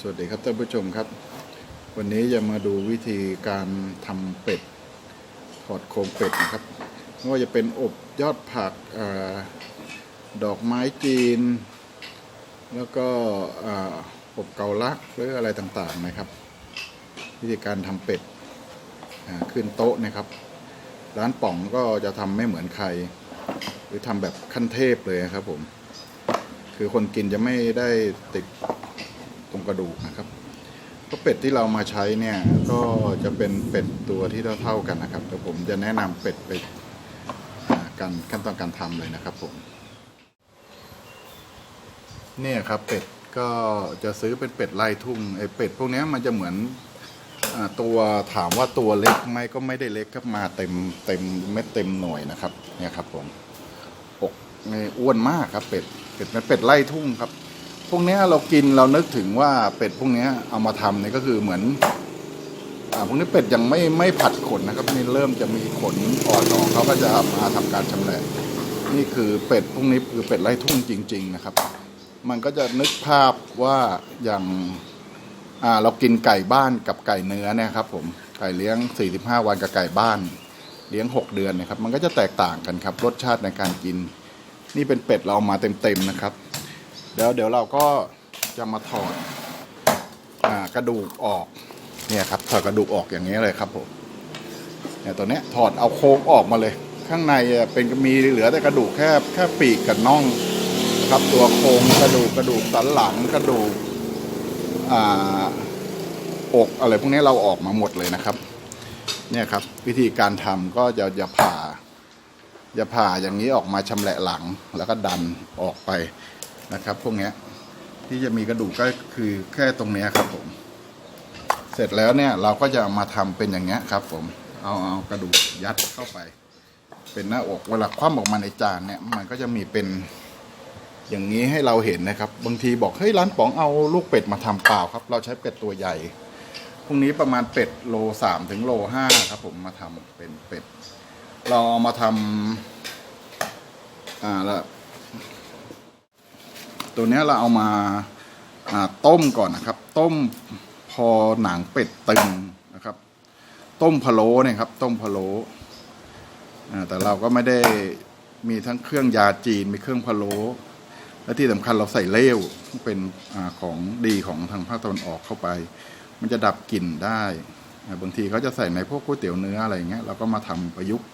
สวัสดีครับท่านผู้ชมครับ วันนี้จะมาดูวิธีการทำเป็ดถอดโครงเป็ดนะครับไม่ว่าจะเป็นอบยอดผักอดอกไม้จีน แล้วก็อบเกาลักหรืออะไรต่างๆนะครับ วิธีการทำเป็ดขึ้นโต๊ะนะครับ ร้านป๋องก็จะทำไม่เหมือนใคร หรือทำแบบขั้นเทพเลยครับผม คือคนกินจะไม่ได้ติดตรงกระดูกนะครับเพราะเป็ดที่เรามาใช้เนี่ยก็จะเป็นเป็ดตัวที่เท่าๆกันนะครับแต่ผมจะแนะนำเป็ดไปอ่ากันขั้นตอนการทำเลยนะครับผมเนี่ยครับเป็ดก็จะซื้อเป็นเป็ดไล่ทุ่งไอ้เป็ดพวกนี้มันจะเหมือนตัวถามว่าตัวเล็กไหมก็ไม่ได้เล็กครับมาเต็มเต็มเม็ดเต็มหน่วยนะครับ เนี่ยครับผม นี่อ้วนมากครับ เป็ดเป็ดเป็นเป็ดไล่ทุ่งครับ พวกนี้เรากินเรานึกถึงว่าเป็ดพวกนี้เอามาทำเนี่ยก็คือเหมือนอ่าพวกนี้เป็ดยังไม่ไม่ผัดขนนะครับนี่เริ่มจะมีขนอ่อนออกเขาก็จะมาทำการชำแหละนี่คือเป็ดพวกนี้คือเป็ดไล่ทุ่งจริง ๆ นะครับ มันก็จะนึกภาพว่าอย่างอ่าเรากินไก่บ้านกับไก่เนื้อเนี่ยครับผมไก่เลี้ยง 45 วันกับไก่บ้านเลี้ยง 6 เดือนนะครับ มันก็จะแตกต่างกันครับ รสชาติในการกิน นี่เป็นเป็ดเราเอามาเต็มๆนะครับเดี๋ยวเดี๋ยวเราก็จะมาถอดอกระดูกออกเนี่ยครับถอดกระดูกออกอย่างนี้เลยครับผมเนี่ยตัวเนี้ยถอดเอาโครงออกมาเลย ข้างในเป็นมีเหลือแต่กระดูกแค่แค่ปีกกับน่องครับตัวโครงกระดูกกระดูกสันหลังกระดูกอ่าอกอะไรพวกนี้เราออกมาหมดเลยนะครับ เนี่ยครับ วิธีการทำก็จะจะผ่า จะผ่าอย่างนี้ออกมาชำแหละหลังแล้วก็ดันออกไปนะครับ พวกนี้ที่จะมีกระดูกก็คือแค่ตรงนี้ครับผม เสร็จแล้วเนี่ยเราก็จะมาทำเป็นอย่างเงี้ยครับ ผมเอาเอากระดูกยัดเข้าไป เป็นหน้าอกเวลาคว่ำออกมาในจานเนี่ย มันก็จะมีเป็นอย่างนี้ให้เราเห็นนะครับ บางทีบอกเฮ้ยร้านป๋องเอาลูกเป็ดมาทำเปล่าครับ เราใช้เป็ดตัวใหญ่พรุ่งนี้ประมาณเป็ดโลสามถึงโลห้าครับ ผมมาทำเป็นเป็ด เราเอามาทำอ่าล้วตัวนี้เราเอามาอ่าต้มก่อนนะครับ ต้มพอหนังเป็ดตึงนะครับ ต้มพะโล้เนี่ยครับ ต้มพะโล้อ่าแต่เราก็ไม่ได้มีทั้งเครื่องยาจีนมีเครื่องพะโล้และที่สำคัญเราใส่เล้วเป็นอาของดีของทางภาคตะวันออกเข้าไป มันจะดับกลิ่นได้อ่าบางทีเขาจะใส่ในพวกก๋วยเตี๋ยวเนื้ออะไรอย่างเงี้ยเราก็มาทำประยุกต์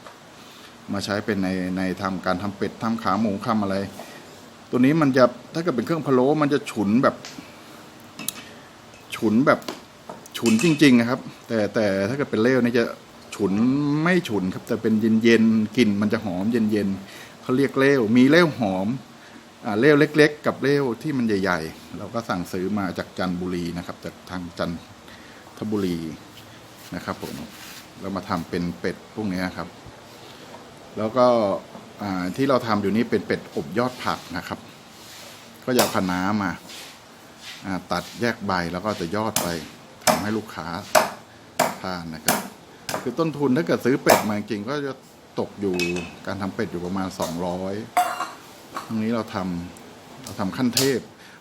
มาใช้เป็นในในทำการทำเป็ดทำขาหมูทำอะไร ตัวนี้มันจะถ้าเกิดเป็นเครื่องพะโล้มันจะฉุนแบบ ฉุนแบบฉุนจริง ๆ นะครับ แต่แต่ถ้าเกิดเป็นเล้วนี่จะฉุนไม่ฉุนครับ แต่เป็นเย็นๆกลิ่นมันจะหอมเย็นๆเขาเรียกเล้วมีเล้วหอมอ่าเล้วเล็ก ๆ กับเล้วที่มันใหญ่ ๆ เราก็สั่งซื้อมาจากจันทบุรีนะครับ จากทางจันทบุรีนะครับผมเรามาทำเป็นเป็ดพวกนี้ครับ แล้วก็ที่เราทำอยู่นี้เป็นเป็ดอบยอดผักนะครับ ก็จะเอาคะน้ามาาตัดแยกใบแล้วก็จะยอดไปทำให้ลูกค้าทานนะครับ คือต้นทุนถ้าเกิดซื้อเป็ดมาจริงก็จะตกอยู่การทำเป็ดอยู่ประมาณ 200ทั้งนี้เราทำเราทำขั้นเทพ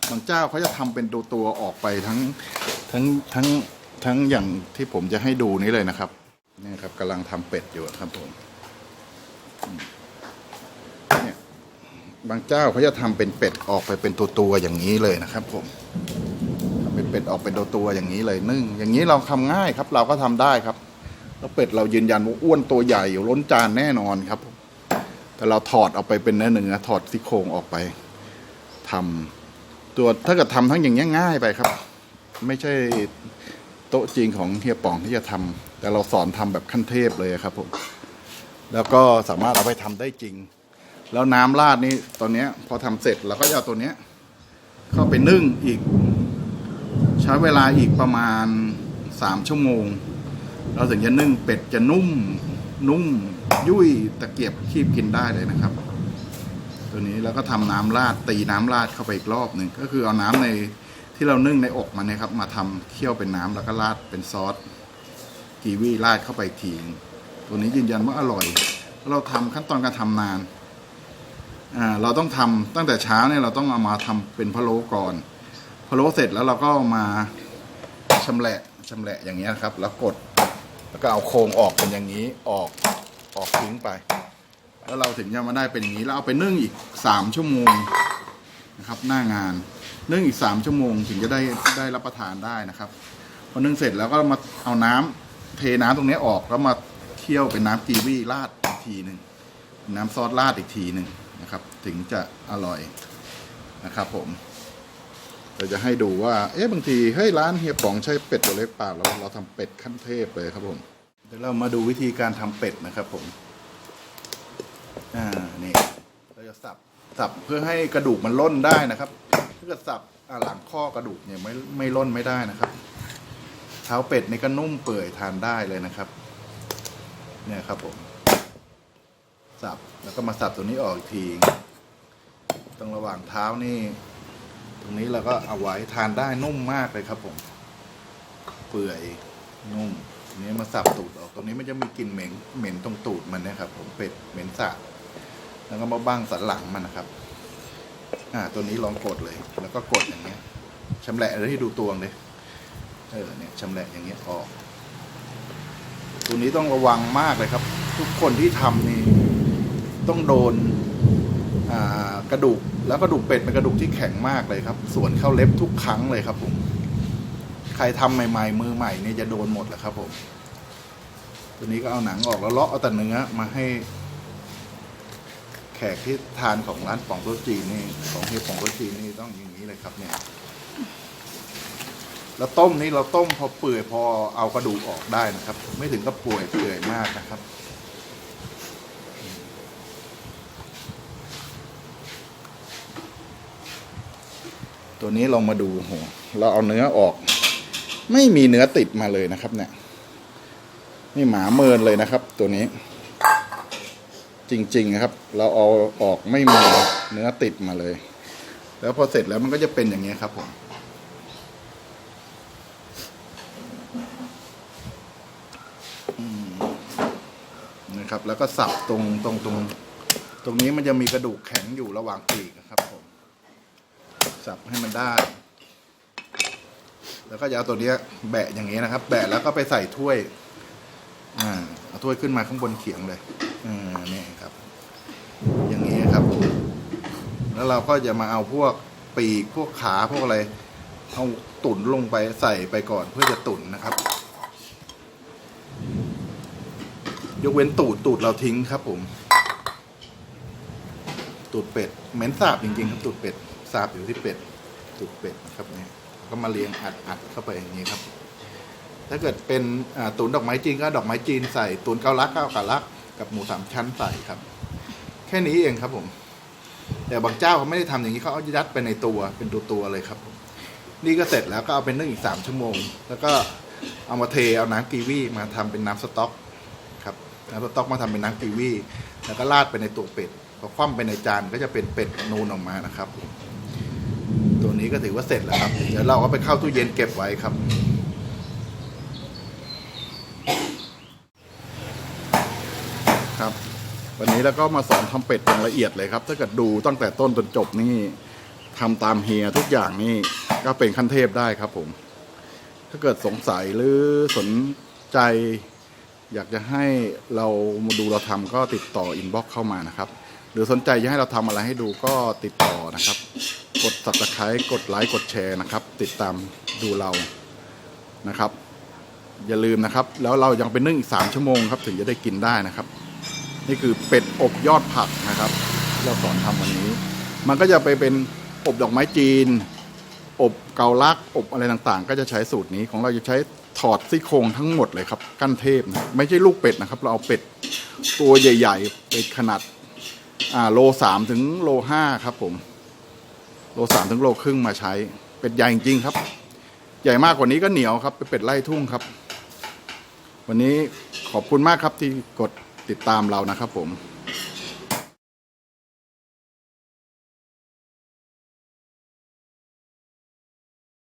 บางเจ้าเขาจะทำเป็นตัวตัวออกไปทั้งทั้งทั้งทั้งอย่างที่ผมจะให้ดูนี้เลยนะครับนี่ครับกำลังทำเป็ดอยู่ครับผม เนี่ยบางเจ้าเขาจะทำเป็นเป็ดออกไปเป็นตัวตัวๆอย่างนี้เลยนะครับ ผมทำเป็นเป็ดออกเป็นตัวตัวอย่างนี้เลยนึ่ง อย่างนี้เราทำง่ายครับ เราก็ทำได้ครับ แล้วเป็ดเรายืนยันว่าอ้วนตัวใหญ่อยู่ล้นจานแน่นอนครับ แต่เราถอดออกไปเป็นเนื้อเนื้อถอดซี่โครงออกไปทำตัวถ้าเกิดทำทั้งอย่างนี้ง่ายไปครับ ไม่ใช่โต๊ะจริงของเฮียป่องที่จะทำแต่เราสอนทำแบบขั้นเทพเลยครับผม แล้วก็สามารถเอาไปทำได้จริง แล้วน้ำราดนี่ตอนนี้พอทำเสร็จเราก็จะเอาตัวเนี้ยเข้าไปนึ่งอีก ใช้เวลาอีกประมาณสามชั่วโมง เราถึงจะนึ่งเป็ดจะนุ่ม นุ่ม ยุ่ยตะเกียบคีบกินได้เลยนะครับ ตัวนี้แล้วก็ทำน้ำราดตีน้ำราดเข้าไปอีกรอบหนึ่งก็คือเอาน้ำในที่เรานึ่งในอกมันนี่ยครับ มาทำเคี่ยวเป็นน้ำแล้วก็ราดเป็นซอสกีวีราดเข้าไปทีหนึ่ง ตัวนี้ยืนยันว่าอร่อย เราทำขั้นตอนการทำนานอ่าเราต้องทำตั้งแต่เช้าเนี่ยเราต้องเอามาทำเป็นพะโล้ก่อนพะโล้เสร็จแล้วเราก็มาชำแหละชำแหละอย่างเงี้ยครับ แล้วกดแล้วก็เอาโครงออกเป็นอย่างนี้ออกออกทิ้งไป แล้วเราถึงจะมาได้เป็นอย่างนี้แล้วเอาไปนึ่งอีกสามชั่วโมงนะครับ หน้างานนึ่งอีกสามชั่วโมงถึงจะได้ได้รับประทานได้นะครับพอนึ่งเสร็จแล้วก็มาเอาน้ำเทน้ำตรงนี้ออกแล้วมา เคี่ยวเป็นน้ำกีวีราดอีกทีหนึ่งน้ำซอสราดอีกทีหนึ่งนะครับ ถึงจะอร่อยนะครับ ผมเราจะให้ดูว่า เอ๊ะบางทีเฮ้ยร้านเฮียป๋องใช้เป็ดตัวเล็กปล่าเราเราทำเป็ดขั้นเทพเลยครับผมเดี๋ยวเรามาดูวิธีการทำเป็ดนะครับ ผม อ่านี่เราจะสับสับเพื่อให้กระดูกมันล่นได้นะครับถ้าเกิดสับหลังข้อกระดูกเนี่ยไม่ไม่ล่นไม่ได้นะครับ เท้าเป็ดนี่ก็นุ่มเปื่อยทานได้เลยนะครับ เนี่ยครับผมสับแล้วก็มาสับตัวนี้ออกอีกทีตรงระหว่างเท้านี่ ตรงนี้เราก็เอาไว้ทานได้นุ่มมากเลยครับผม เปื่อยนุ่มทีนี้มาสับตูดออกตรงนี้มันจะมีกลิ่นเหม็นเหม็นตรงตูดมันนะครับ ผมเป็ดเหม็นสาบแล้วก็มาบ้างสันหลังมันนะครับ อ่า ตัวนี้ลองกดเลย แล้วก็กดอย่างเงี้ยชำแหละเลยให้ดูตวงเลยเออเนี่ยชำแหละอย่างเงี้ยออก ตัวนี้ต้องระวังมากเลยครับ ทุกคนที่ทำนี่ต้องโดนกระดูกแล้วกระดูกเป็ดเป็นกระดูกที่แข็งมากเลยครับ ส่วนเข้าเล็บทุกครั้งเลยครับผมใครทำใหม่ๆ มือใหม่เนี่ยจะโดนหมดแหละครับผม ตัวนี้ก็เอาหนังออกแล้วเลาะเอาแต่เนื้อมาให้ แขกที่ทานของร้านป่องโต๊ะจีนนี่ของเฮียป่องโต๊ะจีนนี่ต้องอย่างนี้เลยครับเนี่ย แล้วต้มนี่เราต้มพอเปื่อยพอเอากระดูกออกได้นะครับ ไม่ถึงกับป่วยเปื่อยมากนะครับตัวนี้ลองมาดูโหเราเอาเนื้อออก ไม่มีเนื้อติดมาเลยนะครับ เนี่ย นี่หมาเมินเลยนะครับ ตัวนี้ จริงๆนะครับ เราเอาออกไม่มีเนื้อติดมาเลย แล้วพอเสร็จแล้วมันก็จะเป็นอย่างนี้ครับผมอืม นะครับ แล้วก็สับตรงตรงตรง ตรงนี้มันจะมีกระดูกแข็งอยู่ระหว่างปีกนะครับผม สับให้มันได้ แล้วก็จะเอาตัวนี้แบะอย่างนี้นะครับ แบะแล้วก็ไปใส่ถ้วย อ่าเอาถ้วยขึ้นมาข้างบนเขียงเลยอ่าเนี่ยครับ อย่างนี้ครับผมแล้วเราก็จะมาเอาพวกปีกพวกขาพวกอะไร เอาตุ๋นลงไปใส่ไปก่อนเพื่อจะตุ๋นนะครับ ยกเว้นตูดตูดเราทิ้งครับ ผม ตูดเป็ดเหม็นสาบจริงๆ ครับตูดเป็ดสาบอยู่ที่เป็ดตูดเป็ดนะครับเนี่ยก็มาเรียงอัดอัดเข้าไปอย่างนี้ครับ ถ้าเกิดเป็นตุ๋นดอกไม้จีนก็ดอกไม้จีนใส่ตุ๋นเกาลัดเอาเกาลัดกับหมูสามชั้นใส่ครับ แค่นี้เองครับผม แต่บางเจ้าเขาไม่ได้ทำอย่างนี้เขาเอายัดไปในตัวเป็นตัวตัวเลยครับผม นี่ก็เสร็จแล้วก็เอาไปนึ่งอีกสามชั่วโมง แล้วก็เอามาเทเอาน้ำกีวีมาทำเป็นน้ำสต๊อกครับน้ำสต๊อกมาทำเป็นน้ำกีวีแล้วก็ราดไปในตัวเป็ดพอคว่ำไปในจานก็จะเป็นเป็ดนูนออกมานะครับ ตัวนี้ก็ถือว่าเสร็จแล้วครับ เดี๋ยวเราเอาไปเข้าตู้เย็นเก็บไว้ครับ ครับ วันนี้แล้วก็มาสอนทำเป็ดอย่างละเอียดเลยครับ ถ้าเกิดดูตั้งแต่ต้นจนจบนี่ทำตามเฮียทุกอย่างนี่ ก็เป็นขั้นเทพได้ครับผม ถ้าเกิดสงสัยหรือสนใจ อยากจะให้เรามาดูเราทำก็ติดต่ออินบ็อกเข้ามานะครับ หรือสนใจจะให้เราทำอะไรให้ดูก็ติดต่อนะครับ กด subscribe กดไลค์กดแชร์นะครับ ติดตามดูเรานะครับ อย่าลืมนะครับ แล้วเรายังเป็นนึ่งอีก 3 ชั่วโมงครับถึงจะได้กินได้นะครับ นี่คือเป็ดอบยอดผักนะครับที่เราสอนทำวันนี้ มันก็จะไปเป็นอบดอกไม้จีน อบเกาลักอบอะไรต่างๆ ก็จะใช้สูตรนี้ของเราจะใช้ถอดซี่โครงทั้งหมดเลยครับ กั้นเทพนะไม่ใช่ลูกเป็ดนะครับ เราเอาเป็ดตัวใหญ่ ๆ เป็ดขนาดอ่าโลสามถึงโลห้าครับ ผม โลสามถึงโลครึ่งมาใช้ เป็ดใหญ่จริงครับ ใหญ่มากกว่านี้ก็เหนียวครับเป็นเป็ดไล่ทุ่งครับ วันนี้ขอบคุณมากครับที่กดติดตามเรานะครับ ผม